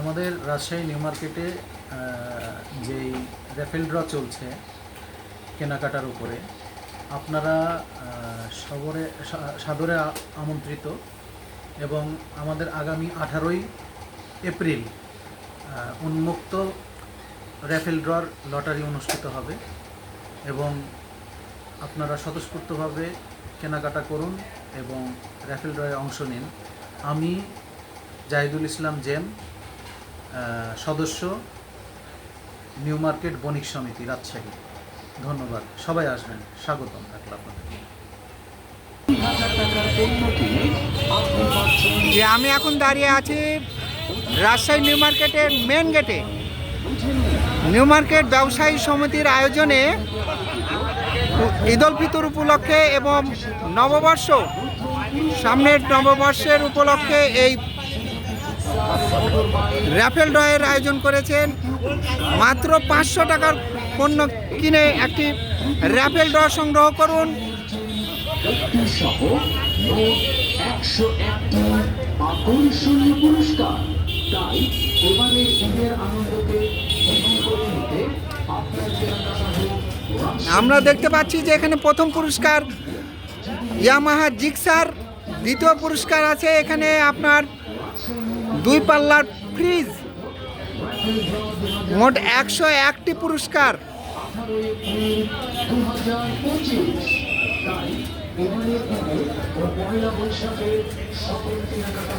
আমাদের রাজশাহী নিউ মার্কেটে যেই র্যাফেল ড্র চলছে কেনাকাটার উপরে, আপনারা সবরে সাদরে আমন্ত্রিত এবং আমাদের আগামী আঠারোই এপ্রিল উন্মুক্ত র্যাফেল ড্রর লটারি অনুষ্ঠিত হবে এবং আপনারা স্বতঃস্ফূর্তভাবে কেনাকাটা করুন এবং র্যাফেল ড্রয়ে অংশ নিন। আমি জাহিদুল ইসলাম জেম সদস্য নিউ মার্কেট বণিক সমিতি, রাজশাহী। ধন্যবাদ। সবাই আসবেন। স্বাগতম আপনাদের। যে আমি এখন দাঁড়িয়ে আছি রাজশাহী নিউ মার্কেটের মেন গেটে নিউ মার্কেট ব্যবসায়ী সমিতির আয়োজনে ঈদ ফিতর উপলক্ষে এবং নববর্ষ, সামনের নববর্ষের উপলক্ষে এই র্যাফেল ড্রয়ের আয়োজন করেছেন। মাত্র পাঁচশো টাকার পণ্য কিনে একটি র্যাফেল ড্র সংগ্রহ করুন। আকর্ষণীয় পুরস্কার। তাই এবারের ঈদের আনন্দকে আমরা দেখতে পাচ্ছি যে এখানে প্রথম পুরস্কার ইয়ামাহা জিক্সার দ্বিতীয় পুরস্কার আছে এখানে আপনার দুই পাল্লার ফ্রিজ। মোট একশো একটি পুরস্কার। বৈশাখে সকল কেনাকাটা